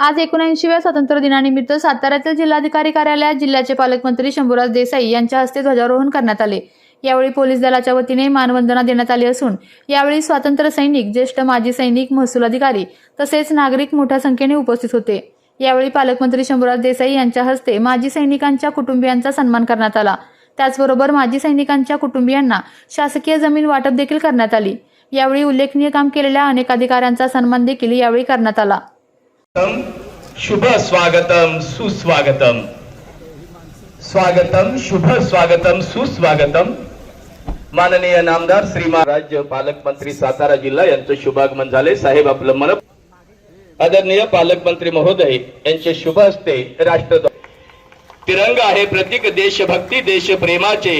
आज एकोणऐंशीव्या स्वातंत्र्य दिनानिमित्त साताऱ्यातील जिल्हाधिकारी कार्यालयात जिल्ह्याचे पालकमंत्री शंभूराज देसाई यांच्या हस्ते ध्वजारोहण करण्यात आले. यावेळी पोलीस दलाच्या वतीने मानवंदना देण्यात आली असून यावेळी स्वातंत्र्य सैनिक ज्येष्ठ माजी सैनिक महसूल अधिकारी तसेच नागरिक मोठ्या संख्येने उपस्थित होते. यावेळी पालकमंत्री शंभूराज देसाई यांच्या हस्ते माजी सैनिकांच्या कुटुंबियांचा सन्मान करण्यात आला. त्याचबरोबर माजी सैनिकांच्या कुटुंबियांना शासकीय जमीन वाटप देखील करण्यात आली. यावेळी उल्लेखनीय काम केलेल्या अनेक अधिकाऱ्यांचा सन्मान देखील यावेळी करण्यात आला. शुभ स्वागतम सुस्वागतम। स्वागतम शुभ स्वागतम सुस्वागतम। माननीय नामदार श्रीमान राज्य पालकमंत्री सातारा जिल्हा यांचं शुभागमन झाले. साहेब आपलं मन आदरणीय पालकमंत्री महोदय यांचे शुभ हस्ते राष्ट्रध्वज तिरंगा आहे प्रतीक देशभक्ती देशप्रेमाचे.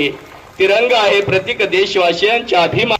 तिरंगा आहे प्रतीक देशवासियांच्या अभिमान